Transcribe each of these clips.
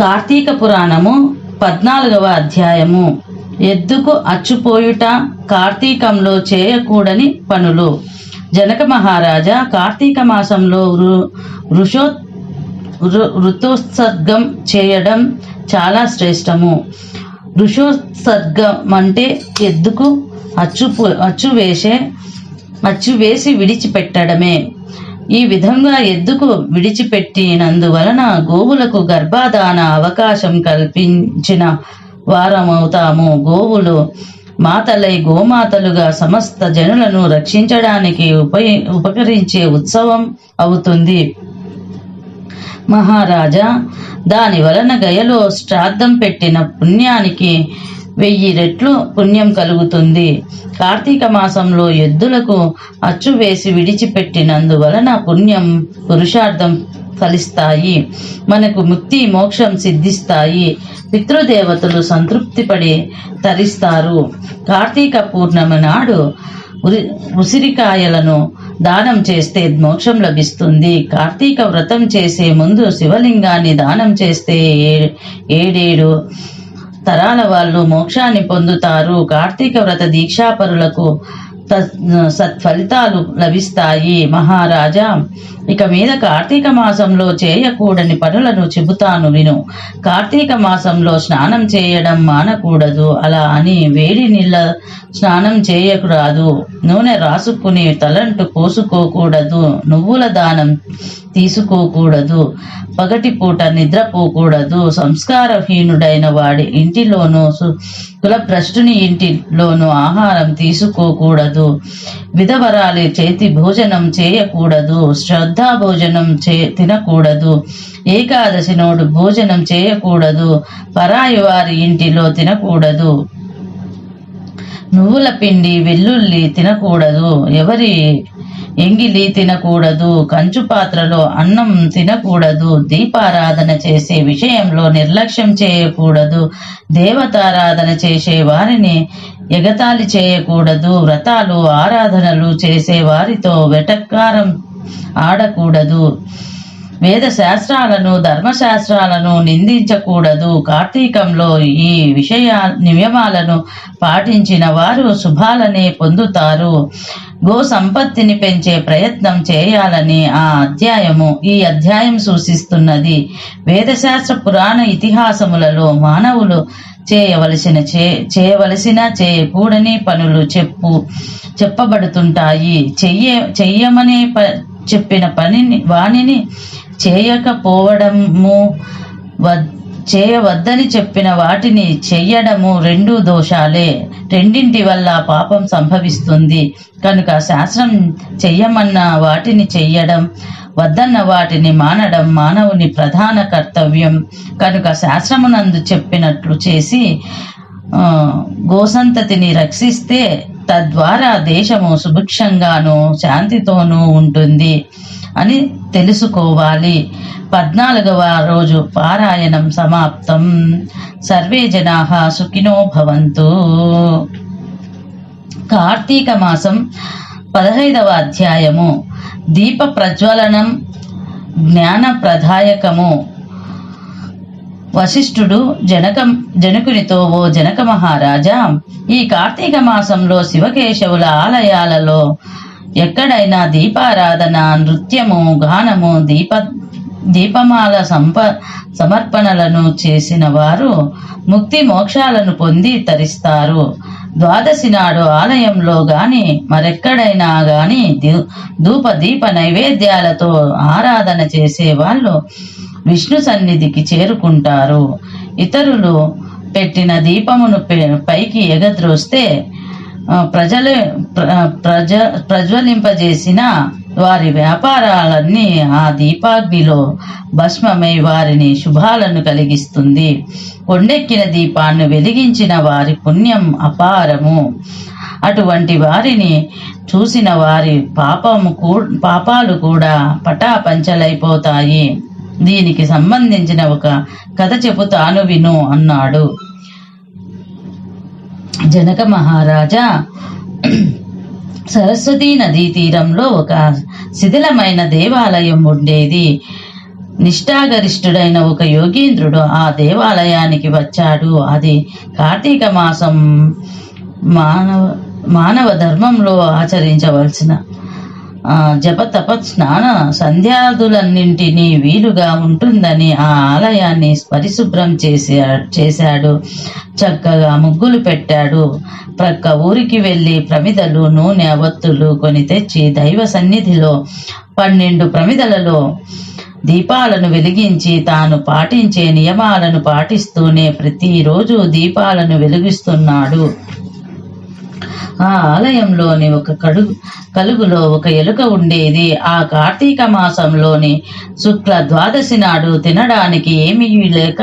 కార్తీక పురాణము పద్నాలుగవ అధ్యాయము. ఎద్దుకు అచ్చుపోయుట కార్తీకంలో చేయకూడని పనులు. జనక మహారాజా కార్తీక మాసంలో వృ- వృషో ఋతోత్సర్గం చేయడం చాలా శ్రేష్టము. ఋషోత్సర్గం అంటే ఎద్దుకు అచ్చు అచ్చు వేసే అచ్చు వేసి విడిచిపెట్టడమే. ఈ విధంగా ఎద్దుకు విడిచిపెట్టినందువలన గోవులకు గర్భాధాన అవకాశం కల్పించిన వారమవుతాము. గోవులు మాతలై గోమాతలుగా సమస్త జనులను రక్షించడానికి ఉపయ ఉపకరించే ఉత్సవం అవుతుంది. మహారాజా దాని వలన గయలో శ్రాద్ధం పెట్టిన పుణ్యానికి వెయ్యి రెట్లు పుణ్యం కలుగుతుంది. కార్తీక మాసంలో ఎద్దులకు అచ్చు వేసి విడిచిపెట్టినందువలన పుణ్యం పురుషార్థం ఫలిస్తాయి. మనకు ముక్తి మోక్షం సిద్ధిస్తాయి. పితృదేవతలు సంతృప్తిపడి తరిస్తారు. కార్తీక పూర్ణమి నాడు ఉసిరికాయలను దానం చేస్తే మోక్షం లభిస్తుంది. కార్తీక వ్రతం చేసే ముందు శివలింగాన్ని దానం చేస్తే ఏ- ఏడేడు తరాల వాళ్ళు మోక్షాన్ని పొందుతారు. కార్తీక వ్రత దీక్షాపరులకు సత్ఫలితాలు లభిస్తాయి. మహారాజా ఇక మీద కార్తీక మాసంలో చేయకూడని పనులను చెబుతాను విను. కార్తీక మాసంలో స్నానం చేయడం మానకూడదు. అలా అని వేడి నీళ్ళ స్నానం చేయకూడదు నూనె రాసుకుని తలంటు పోసుకోకూడదు. నువ్వుల దానం తీసుకోకూడదు. పగటి పూట నిద్రపోకూడదు. సంస్కారహీనుడైన వాడి ఇంటిలోనూ సు- కులభ్రష్టుని ఇంటిలోనూ ఆహారం తీసుకోకూడదు. విధవరాలి చేతి భోజనం చేయకూడదు. శ్రద్ధా భోజనం చే తినకూడదు. ఏకాదశి నోడు భోజనం చేయకూడదు. పరాయి వారి ఇంటిలో తినకూడదు. నువ్వుల పిండి వెల్లుల్లి తినకూడదు. ఎవరి ఎంగిలి తినకూడదు కంచు పాత్రలో అన్నం తినకూడదు దీపారాధన చేసే విషయంలో నిర్లక్ష్యం చేయకూడదు దేవతారాధన చేసే వారిని ఎగతాళి చేయకూడదు వ్రతాలు ఆరాధనలు చేసే వారితో వెటకారం ఆడకూడదు వేద శాస్త్రాలను ధర్మశాస్త్రాలను నిందించకూడదు. కార్తీకంలో ఈ విషయ నియమాలను పాటించిన వారు శుభాలనే పొందుతారు. గో సంపత్తిని పెంచే ప్రయత్నం చేయాలని ఆ అధ్యాయము ఈ అధ్యాయం సూచిస్తున్నది. వేదశాస్త్ర పురాణ ఇతిహాసములలో మానవులు చేయవలసిన చే చేయవలసిన చేయకూడని పనులు చెప్పు చెప్పబడుతుంటాయి. చెయ్య చెయ్యమని ప చెప్పిన పనిని వానిని చేయకపోవడము వద్ చేయవద్దని చెప్పిన వాటిని చెయ్యడము రెండు దోషాలే. రెండింటి వల్ల పాపం సంభవిస్తుంది. కనుక శాస్త్రం చెయ్యమన్న వాటిని చెయ్యడం వద్దన్న వాటిని మానడం మానవుని ప్రధాన కర్తవ్యం. కనుక శాస్త్రమునందు చెప్పినట్లు చేసి గోసంతతిని రక్షిస్తే తద్వారా దేశము సుభిక్షంగాను శాంతితోనూ ఉంటుంది. అని తెలుసుకోవాలి. పద్నాలుగవ రోజు పారాయణం సమాప్తం. సర్వే జనా సుఖినో భవంతు. కార్తీక మాసం పదహైదవ అధ్యాయము. దీప ప్రజ్వలనం జ్ఞాన ప్రదాయకము. వశిష్ఠుడు జనక జనకునితో ఓ జనక మహారాజా ఈ కార్తీక మాసంలో శివకేశవుల ఆలయాలలో ఎక్కడైనా దీపారాధన నృత్యము గానము దీప దీపమాల సంప సమర్పణలను చేసిన వారు ముక్తి మోక్షాలను పొంది తరిస్తారు. ద్వాదశి నాడు ఆలయంలో గాని మరెక్కడైనా గాని దీ- ధూప దీప నైవేద్యాలతో ఆరాధన చేసే వాళ్ళు విష్ణు సన్నిధికి చేరుకుంటారు. ఇతరులు పెట్టిన దీపమును పైకి ఎగద్రోస్తే ప్రజలు ప్ర- ప్రజ ప్రజ్వలింపజేసిన వారి వ్యాపారాలన్నీ ఆ దీపాగ్నిలో భస్మమై వారిని శుభాలను కలిగిస్తుంది. కొండెక్కిన దీపాన్ని వెలిగించిన వారి పుణ్యం అపారము. అటువంటి వారిని చూసిన వారి పాపము కూ పాపాలు కూడా పటాపంచలైపోతాయి. దీనికి సంబంధించిన ఒక కథ చెబుతాను విను అన్నాడు. జనక మహారాజా సరస్వతీ నదీ తీరంలో ఒక శిథిలమైన దేవాలయం ఉండేది. నిష్ఠాగరిష్ఠుడైన ఒక యోగీంద్రుడు ఆ దేవాలయానికి వచ్చాడు. అది కార్తీక మాసం మానవ మానవ ధర్మంలో ఆచరించవలసిన జప తప స్నాన సంధ్యాదులన్నింటినీ వీలుగా ఉంటుందని ఆ ఆలయాన్ని పరిశుభ్రం చేసా చేశాడు. చక్కగా ముగ్గులు పెట్టాడు. ప్రక్క ఊరికి వెళ్ళి ప్రమిదలు నూనె అవత్తులు కొని తెచ్చి దైవ సన్నిధిలో పన్నెండు ప్రమిదలలో దీపాలను వెలిగించి తాను పాటించే నియమాలను పాటిస్తూనే ప్రతిరోజు దీపాలను వెలిగిస్తున్నాడు. ఆ ఆలయంలోని ఒక కడుగు కలుగులో ఒక ఎలుక ఉండేది. ఆ కార్తీక మాసంలోని శుక్ల ద్వాదశి నాడు తినడానికి ఏమీ లేక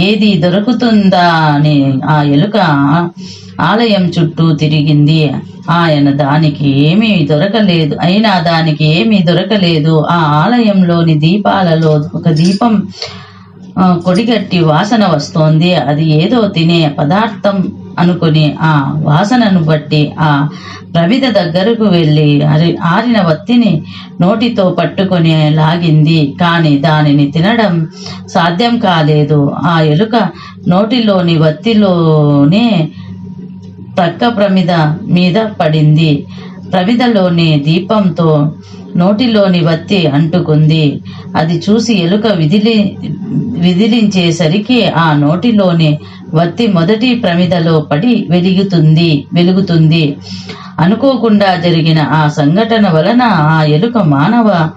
ఏది దొరుకుతుందా అని ఆ ఎలుక ఆలయం చుట్టూ తిరిగింది. ఆయన దానికి ఏమీ దొరకలేదు. అయినా దానికి ఏమీ దొరకలేదు. ఆ ఆలయంలోని దీపాలలో ఒక దీపం కొడిగట్టి వాసన వస్తోంది. అది ఏదో తినే పదార్థం అనుకుని ఆ వాసనను బట్టి ఆ ప్రవిధ దగ్గరకు వెళ్ళి అరి ఆరిన వత్తిని నోటితో పట్టుకొని లాగింది. కానీ దానిని తినడం సాధ్యం కాలేదు. ఆ ఎలుక నోటిలోని వత్తిలోనే ప్రక్క ప్రమిద మీద పడింది. ప్రవిధలోని దీపంతో నోటిలోని వత్తి అంటుకుంది. అది చూసి ఎలుక విదిలి విదిలించేసరికి ఆ నోటిలోని వత్తి మొదటి ప్రమిదలో పడి వెలుగుతుంది వెలుగుతుంది. అనుకోకుండా జరిగిన ఆ సంఘటన వలన ఆ ఎలుక మానవ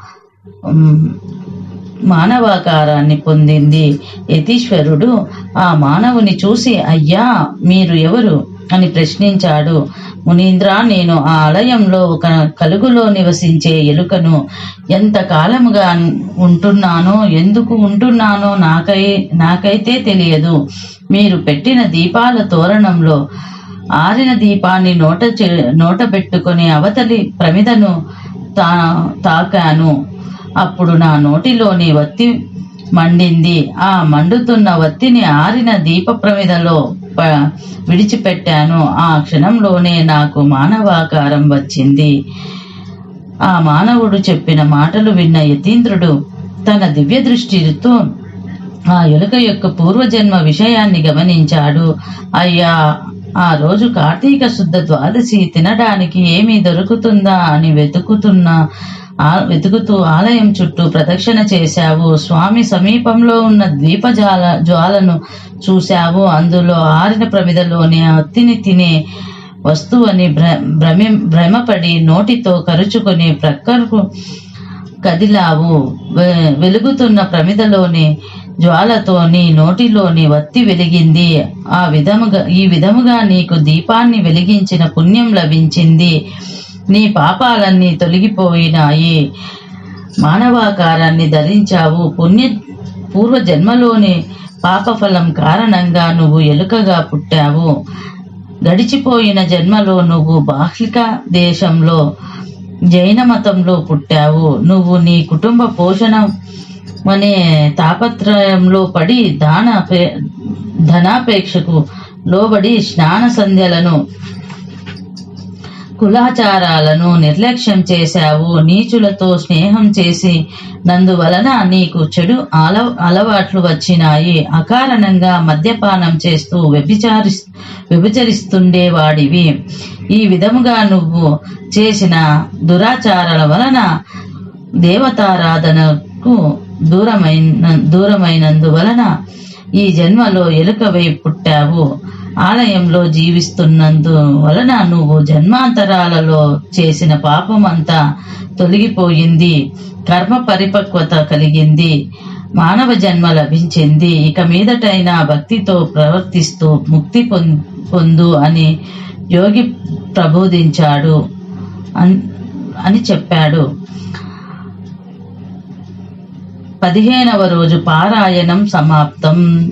మానవాకారాన్ని పొందింది. యతీశ్వరుడు ఆ మానవుని చూసి అయ్యా మీరు ఎవరు? అని ప్రశ్నించాడు. మునీంద్ర నేను ఆ ఆలయంలో ఒక కలుగులో నివసించే ఎలుకను ఎంత కాలముగా ఉంటున్నానో ఎందుకు ఉంటున్నానో నాకై నాకైతే తెలియదు. మీరు పెట్టిన దీపాల తోరణంలో ఆరిన దీపాన్ని నోట చే- నోట పెట్టుకొని అవతలి ప్రమిదను తా తాకాను. అప్పుడు నా నోటిలోని వత్తి మండింది. ఆ మండుతున్న వత్తిని ఆరిన దీప ప్రమిదలో విడిచిపెట్టాను. ఆ క్షణంలోనే నాకు మానవాకారం వచ్చింది. ఆ మానవుడు చెప్పిన మాటలు విన్న యతీంద్రుడు తన దివ్య దృష్టితో ఆ ఎలుక యొక్క పూర్వజన్మ విషయాన్ని గమనించాడు. అయ్యా ఆ రోజు కార్తీక శుద్ధ ద్వాదశి తినడానికి ఏమీ దొరుకుతుందా అని వెతుకుతున్న వెతుకుతూ ఆలయం చుట్టూ ప్రదక్షిణ చేశావు. స్వామి సమీపంలో ఉన్న ద్వీపజాల జ్వాలను చూశావు. అందులో ఆరిన ప్రమిదలోని అత్తిని తినే వస్తువని భ్ర భ్రమి భ్రమపడి నోటితో కరుచుకొని ప్రక్కకు కదిలావు. వె- వెలుగుతున్న ప్రమిదలోని జ్వాలతో నీ నోటిలోని వత్తి వెలిగింది. ఆ విధముగా ఈ విధముగా నీకు దీపాన్ని వెలిగించిన పుణ్యం లభించింది. నీ పాపాలన్నీ తొలగిపోయినాయి. మానవాకారాన్ని ధరించావు. పుణ్య పూర్వ జన్మలోని పాపఫలం కారణంగా నువ్వు ఎలుకగా పుట్టావు. గడిచిపోయిన జన్మలో నువ్వు బాహ్లిక దేశంలో జైన మతంలో పుట్టావు. నువ్వు నీ కుటుంబ పోషణ అనే తాపత్రయంలో పడి దాన ధనాపేక్షకు లోబడి స్నాన సంధ్యలను కులాచారాలను నిర్లక్ష్యం చేశావు నీచులతో స్నేహం చేసి నందువలన నీకు చెడు అల అలవాట్లు వచ్చినాయి. అకారణంగా మద్యపానం చేస్తూ వ్యభిచారి వ్యభిచరిస్తుండేవాడివి. ఈ విధముగా నువ్వు చేసిన దురాచారాల వలన దేవతారాధనకు దూరమైన దూరమైనందువలన ఈ జన్మలో ఎలుకవై పుట్టావు. ఆలయంలో జీవిస్తున్నందు వలన నువ్వు జన్మాంతరాలలో చేసిన పాపం అంతా తొలగిపోయింది కర్మ పరిపక్వత కలిగింది మానవ జన్మ లభించింది. ఇక మీదటైనా భక్తితో ప్రవర్తిస్తూ ముక్తి పొం- పొందు అని యోగి ప్రబోధించాడు అన్- అని చెప్పాడు. పదిహేనవ రోజు పారాయణం సమాప్తం.